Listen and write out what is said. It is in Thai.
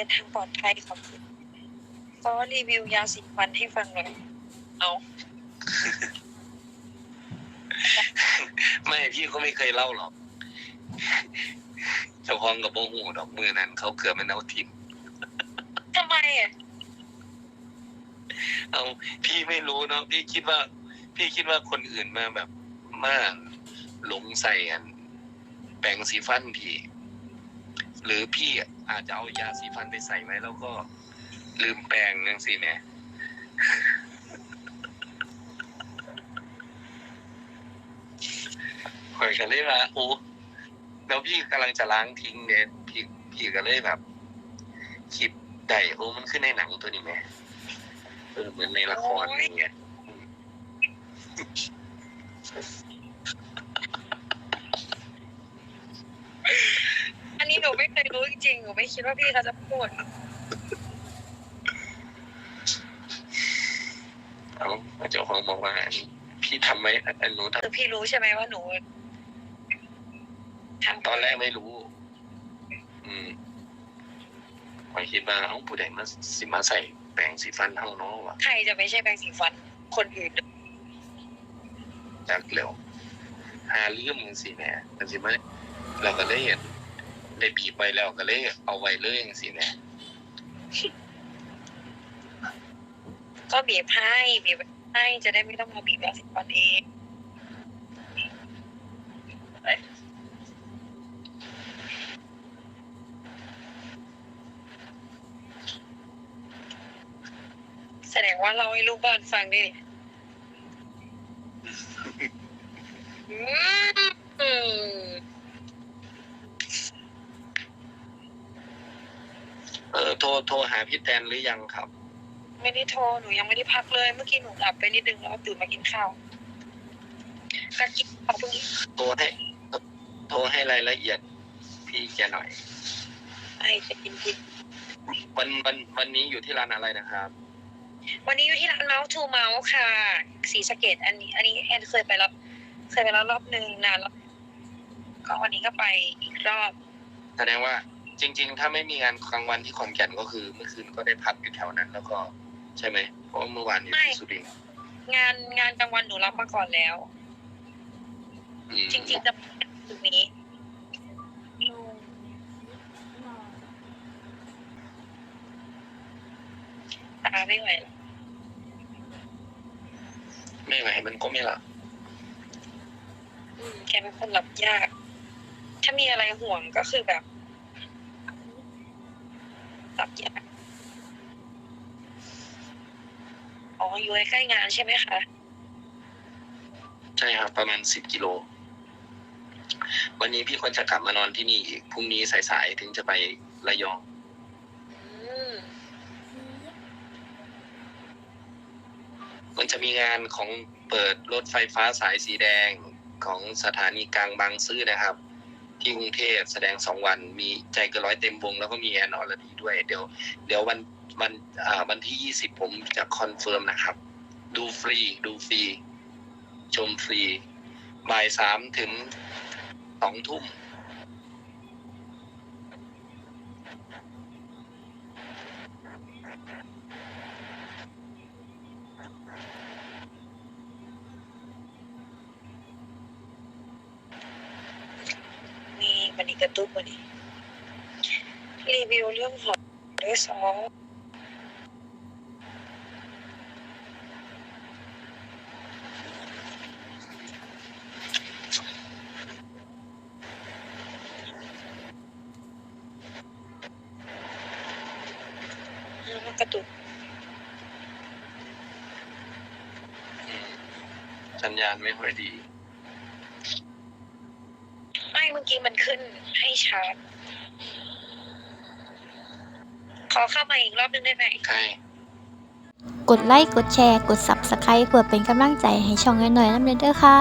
ดินทางปลอดภัยขอบคุณก็รีวิวยาสีฟันให้ฟังหน่อยเอาไม่พี่ก็ไม่เคยเล่าหรอกเจ้าของกับโมหูดอกมือนั้นเขาเกือบมันเอาทิมทำไมอะเอาพี่ไม่รู้เนาะพี่คิดว่า พี่คิดว่าคนอื่นมาแบบมาหลงใส่อันแปรงสีฟันพี่ หรือพี่อาจจะเอายาสีฟันไปใส่ไว้แล้วก็ลืมแปรงนั่งสิแหม่ข่อยก็เลยว่าโอ้แล้วพี่กำลังจะล้างทิ้งเนี่ยพี่พี่ก็เลยแบบคิดได้โอ้มันขึ้นในหนังตัวนี้ไหมเออเหมือนในละครอะไรเงี้ย อันนี้หนูไม่เคยรู้จริงๆหนูไม่ คิดว่าพี่เขาจะพูดเอาเจ้าของบอกว่าอันนี้พี่ทำไหมอันหนูทคือพี่รู้ใช่ไหมว่าหนูทำำตอนแรกไม่รู้ อืมข่อยคิดว่าเอ้าผู้ใดมาสิมาใส่แปรงสีฟันเท่าเนาะวะใครจะไม่ใช่แปรงสีฟันคนอื่นจากเร็วหาลืมจังสิแหม่จังสิมาเราก็เลยเห็น ได้บีบไปแล้วก็เลย เอาไว้เลยจังสิแหม่ก็บีบให้บีบให้จะได้ไม่ต้องมาบีบยาสีฟันเองแสดงว่าเราให้ลูกบ้านฟังดิอืม เออ โทรโทรหาพี่แตนหรือยังครับ ไม่ได้โทรหนูยังไม่ได้พักเลย เมื่อกี้หนูหลับไปนิดนึงแล้วตื่นมากินข้าวก็กินข้าวเพิ่งโทรให้โทรให้รายละเอียดพี่แกหน่อยให้จะกินกินวันวันวันนี้อยู่ที่ร้านอะไรนะครับ วันนี้อยู่ที่ร้านเมาส์ทูเมาส์ค่ะ สีสะเกตอันนี้ อันนี้แอนเคยไปแล้วเคยไปแล้วรอบหนึ่งนานแล้วก็วันนี้ก็ไปอีกรอบ แสดงว่า จริง ๆ ถ้าไม่มีงานกลางวันที่ขอนแก่นก็คือ เมื่อคืนก็ได้พักอยู่แถวนั้น แล้วก็ใช่ไหมเพราะว่าเมื่อวานอยู่ที่สุรินทร์งานงานกลางวันหนูรับมาก่อนแล้ว อืมจริง ๆ จะถึงนี้ตาไม่ไหวแล้วไม่ไหวมันก็ไม่หลับอืมแกเป็นคนหลับยาก ถ้ามีอะไรห่วงก็คือแบบ หลับยากอ๋ออยู่ใกล้ๆงานใช่ไหมคะ ใช่ครับ ประมาณสิบกิโล วันนี้พี่ควรจะกลับมานอนที่นี่อีกพรุ่งนี้สายๆถึงจะไประยอง อืม มันจะมีงานของเปิดรถไฟฟ้าสายสีแดงของสถานีกลางบางซื่อนะครับ ที่กรุงเทพแสดงสองวันมีใจเกินร้อยเต็มวง แล้วก็มีแอนอรดีด้วยเดี๋ยว เดี๋ยววันวันอ่าวันที่ยี่สิบผมจะคอนเฟิร์มนะครับ ดูฟรีดูฟรีชมฟรีบ่ายสามถึงสองทุ่ม มันอีกกระตุ้นวันนี้รีวิวเรื่องของด้วยซอแล้วมันกระตุกสัญญาณไม่ค่อยดี ไม่เมื่อกี้มันขึ้นให้ชาร์จขอเข้ามาอีกรอบนึงได้ไหมใช่กดไลค์ กดแชร์ กด Subscribe เพื่อเป็นกำลังใจให้ช่องน้อยๆน้ำเด้อค่ะ